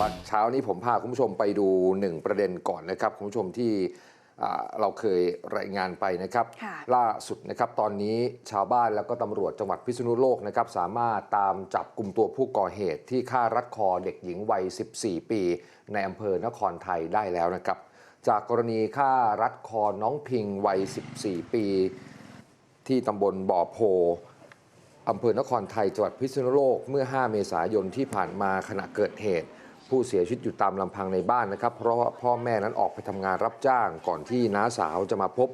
ว่าเช้านี้ผมพาคุณผู้ชมไปดูหนึ่งประเด็นก่อนนะครับคุณผู้ชมที่อ่าเราเคยรายงานไปนะครับค่ะล่าสุดนะครับตอนนี้ชาวบ้านแล้วก็ตำรวจจังหวัดพิษณุโลกนะครับสามารถตามจับกลุ่มตัวผู้ก่อเหตุที่ฆ่ารัดคอเด็กหญิงวัย 14 ปี ในอำเภอนครไทยได้แล้วนะครับ จากกรณีฆ่ารัดคอน้องพิงวัย 14 ปี ที่ตำบลบ่อโพอำเภอนครไทยจังหวัดพิษณุโลกเมื่อ 5 เมษายนที่ผ่านมาขณะเกิดเหตุ ผู้เสียชีวิตอยู่ตามลำพังในบ้านนะครับ เพราะว่าพ่อแม่นั้นออกไปทำงานรับจ้างก่อนที่น้าสาวจะมาพบ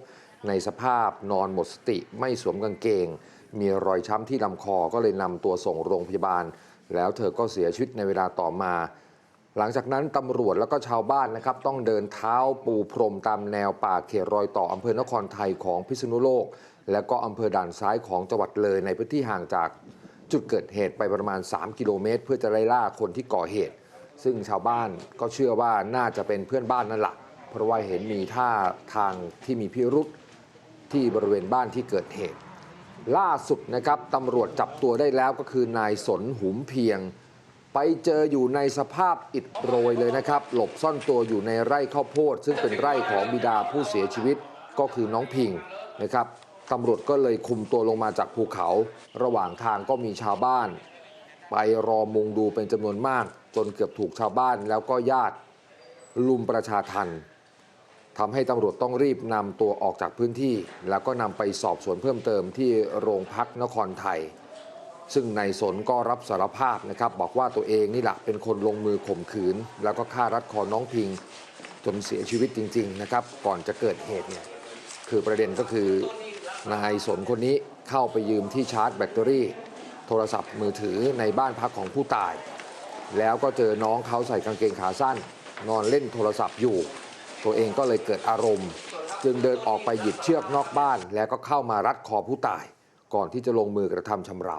ในสภาพนอนหมดสติ ไม่สวมกางเกง มีรอยช้ำที่ลำคอก็เลยนำตัวส่งโรงพยาบาล แล้วเธอก็เสียชีวิตในเวลาต่อมา หลังจากนั้นตำรวจแล้วก็ชาวบ้านนะครับ ต้องเดินเท้าปูพรมตามแนวป่าเขตรอยต่ออำเภอนครไทยของพิษณุโลก และก็อำเภอด่านซ้ายของจังหวัดเลยในพื้นที่ห่างจากจุดเกิดเหตุไปประมาณ 3 กิโลเมตร เพื่อจะไล่ล่าคนที่ก่อเหตุ ซึ่งชาวบ้านก็เชื่อว่าน่าจะเป็นเพื่อนบ้านนั่นแหละเพราะว่าเห็นมีท่าทางที่มีพิรุษที่บริเวณบ้านที่เกิดเหตุ ล่าสุดนะครับตำรวจจับตัวได้แล้วก็คือนายสนหุมเพียง ไปเจออยู่ในสภาพอิดโรยเลยนะครับ หลบซ่อนตัวอยู่ในไร่ข้าวโพด ซึ่งเป็นไร่ของบิดาผู้เสียชีวิตก็คือน้องพิงนะครับตำรวจก็เลยคุมตัวลงมาจากภูเขา ระหว่างทางก็มีชาวบ้าน ไปรอมุงดูเป็นจำนวนมาก จนเกือบถูกชาวบ้านแล้วก็ญาติลุมประชาทันทำให้ตำรวจต้องรีบนำตัวออกจากพื้นที่ แล้วก็นำไปสอบสวนเพิ่มเติมที่โรงพักนครไทย ซึ่งนายสนก็รับสารภาพนะครับ บอกว่าตัวเองนี่แหละเป็นคนลงมือข่มขืน แล้วก็ฆ่ารัดคอน้องพิง จนเสียชีวิตจริง ๆ นะครับ ก่อนจะเกิดเหตุเนี่ยคือประเด็นก็คือนายสนคนนี้เข้าไปยืมที่ชาร์จแบตเตอรี่ โทรศัพท์มือถือในบ้านพักของผู้ตาย แล้วก็เจอน้องเขาใส่กางเกงขาสั้น นอนเล่นโทรศัพท์อยู่ ตัวเองก็เลยเกิดอารมณ์ จึงเดินออกไปหยิบเชือกนอกบ้าน แล้วก็เข้ามารัดคอผู้ตาย ก่อนที่จะลงมือกระทำชำเรา